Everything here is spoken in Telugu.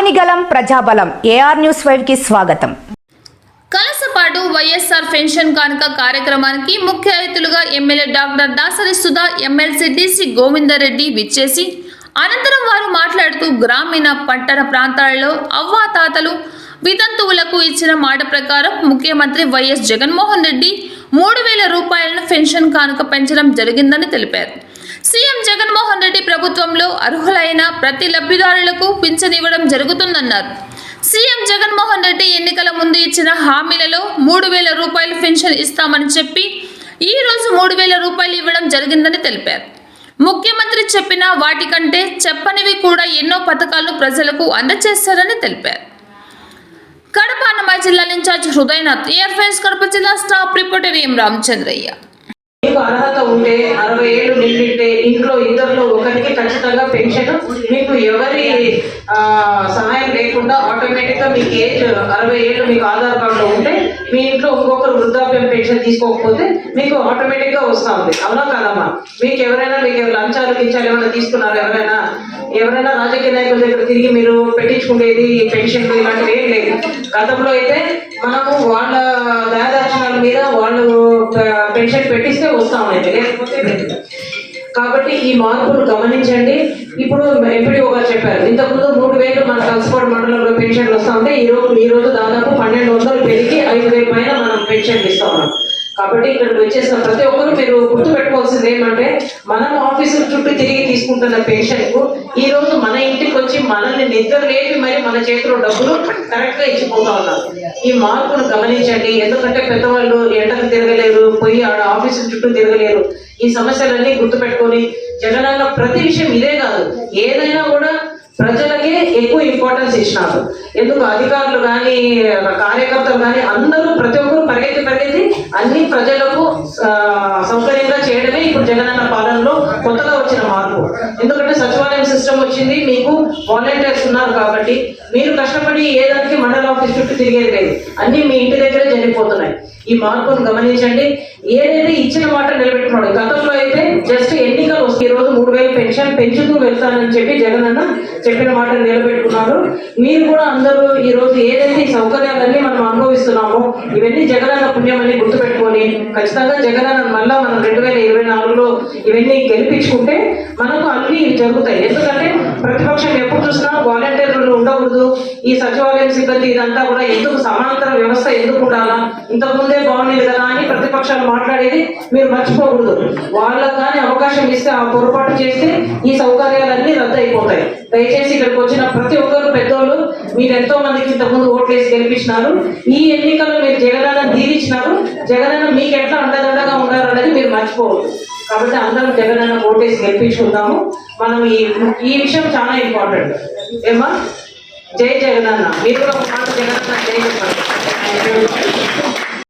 ఆగనిగలం ప్రజాబలం. ఏఆర్ న్యూస్ ఫైవ్కి స్వాగతం. కలసపాటు వైఎస్ఆర్ పెన్షన్ కానుక కార్యక్రమానికి ముఖ్య అతిథులుగా MLA doctor Dasari Sudha MLC DC Govinda Reddy విచ్చేసి అనంతరం వారు మాట్లాడుతూ గ్రామీణ పట్టణ ప్రాంతాలలో అవ్వాతాతలు వితంతువులకు ఇచ్చిన మాట ప్రకారం ముఖ్యమంత్రి వైఎస్ జగన్మోహన్ రెడ్డి మూడు వేల రూపాయలను పెన్షన్ కానుక పెంచడం జరిగిందని తెలిపారు. సీఎం జగన్మోహన్ రెడ్డి ప్రభుత్వంలో అర్హులైన ప్రతి లబ్ధిదారులకు పింఛన్ ఇవ్వడం జరుగుతుందన్నారు. సీఎం జగన్మోహన్ రెడ్డి ఎన్నికల ముందు ఇచ్చిన హామీలలో మూడు వేల రూపాయలు పెన్షన్ ఇస్తామని చెప్పి ఈ రోజు మూడు వేల రూపాయలు ఇవ్వడం జరిగిందని తెలిపారు. ముఖ్యమంత్రి చెప్పిన వాటికంటే చెప్పనివి కూడా ఎన్నో పథకాలను ప్రజలకు అందజేస్తారని తెలిపారు. కడప అన్నమయ్య జిల్లా ఇన్ఛార్జ్ హృదయనాథ్ ఇయర్ఫైన్స్ కడప జిల్లా స్టాఫ్ రిపోర్టర్ ఎం రామచంద్రయ్య. మీకు అర్హత ఉంటే అరవై ఏళ్ళు నిండితే ఇంట్లో ఇద్దరిలో ఒకరికి ఖచ్చితంగా పెన్షన్ మీకు ఎవరి సహాయం లేకుండా ఆటోమేటిక్గా మీకు ఏజ్ అరవై ఏళ్ళు మీకు ఆధార్ కార్డులో ఉంటే మీ ఇంట్లో ఇంకొకరు వృద్ధాప్యం పెన్షన్ తీసుకోకపోతే మీకు ఆటోమేటిక్గా ఉంది. అవునా కాదమ్మా? మీకు ఎవరైనా మీకు లంచాలు కించాలు ఏమైనా తీసుకున్నారు ఎవరైనా? ఎవరైనా రాజకీయ నాయకుల దగ్గర తిరిగి మీరు పెట్టించుకునేది పెన్షన్లు ఇలాంటివి ఏం లేదు. గతంలో అయితే మనము వాళ్ళ దయాదాక్షిణాల మీద వాళ్ళు పెన్షన్ పెట్టిస్తే వస్తా ఉన్నాయి లేకపోతే కాబట్టి ఈ మార్పులు గమనించండి. ఇప్పుడు ఎంపీడీఓ గారు చెప్పారు ఇంతకుముందు మూడు వేలు మన కల్స్పాడు మండలంలో పెన్షన్లు వస్తా ఉంటే ఈ రోజు ఈ రోజు దాదాపు పన్నెండు వందలు పెరిగి ఐదు వేల పైన మనం పెన్షన్లు ఇస్తా ఉన్నాం కాబట్టి ఇక్కడికి వచ్చేసిన ప్రతి ఒక్కరు మీరు గుర్తు పెట్టుకోవాల్సింది ఏమంటే మనం ఆఫీసుల చుట్టూ తిరిగి తీసుకుంటున్న పెన్షన్కు ఈ రోజు మన మనల్ని నిద్ర లేపి మరి మన చేతిలో డబ్బులు కరెక్ట్గా ఇచ్చిపోతా ఉన్నారు. ఈ మార్పును గమనించండి. ఎందుకంటే పెద్దవాళ్ళు ఎండకు తిరగలేరు పోయి ఆడ ఆఫీసుల చుట్టూ తిరగలేరు. ఈ సమస్యలన్నీ గుర్తుపెట్టుకొని జగనన్న ప్రతి విషయం ఇదే కాదు. ఏదైనా కూడా ప్రజలకే ఎక్కువ ఇంపార్టెన్స్ ఇచ్చినారు. ఎందుకు అధికారులు కానీ కార్యకర్తలు కానీ అందరూ ప్రతి ఒక్కరు పరిగెత్తి పరిగెత్తి అన్ని ప్రజలకు సౌకర్యంగా చేయడం జగనన్న పాలనలో కొత్తగా వచ్చిన మార్పు. ఎందుకంటే సచివాలయం సిస్టమ్ వచ్చింది మీకు వాలంటీర్స్ ఉన్నారు కాబట్టి. మీరు కష్టపడి ఏదానికి మండల ఆఫీస్ చుట్టూ తిరిగేది లేదు. అన్ని మీ ఇంటి దగ్గరే జరిగిపోతున్నాయి. ఈ మార్పును గమనించండి. ఏదైతే ఇచ్చిన మాట నిలబెట్టుకోవడం గతంలో అయితే జస్ట్ ఎన్నికలు మూడు వేలు పెన్షన్ పెంచుతూ వెళ్తానని చెప్పి జగన్ అన్న చెప్పిన మాట నిలబెట్టుకున్నారు. మీరు కూడా అందరూ ఈ రోజు ఏదైతే ఈ సౌకర్యాలన్నీ మనం అనుభవిస్తున్నామో ఇవన్నీ జగనన్న అన్న పుణ్యమని గుర్తుపెట్టుకొని ఖచ్చితంగా జగనన్న మళ్ళా మనం రెండు వేల ఇరవై నాలుగులో ఇవన్నీ గెలిపించుకుంటే మనకు అన్ని జరుగుతాయి. ఎందుకంటే ఉండకూడదు. ఈ సచివాలయం సిబ్బంది ఇదంతా కూడా ఎందుకు సమాంతర వ్యవస్థ ఎందుకు ఉండాలా? ఇంతకు ముందే బాగుండేది కదా అని ప్రతిపక్షాలు మాట్లాడేది మీరు మర్చిపోకూడదు. వాళ్ళకు కానీ అవకాశం ఇస్తే ఆ పొరపాటు చేస్తే ఈ సౌకర్యాలన్నీ రద్దు అయిపోతాయి దయచేసి ఇక్కడికి వచ్చిన ప్రతి ఒక్కరు పెద్దోళ్ళు మీరు ఎంతో మందికి ఇంతకుముందు ఓట్లేసి గెలిపించినారు. ఈ ఎన్నికల్లో మీరు జగనన్న దీవించినారు. జగనన్న మీకు ఎట్లా అండదండగా ఉన్నారు అనేది మీరు మర్చిపోవద్దు. కాబట్టి అందరం జగనన్న ఓటేసి గెలిపించుకుందాము. మనం ఈ ఈ విషయం చాలా ఇంపార్టెంట్. ఏమా జై జగనన్న మీరు కూడా ఒక మాట జగనన్న జై చెప్పండి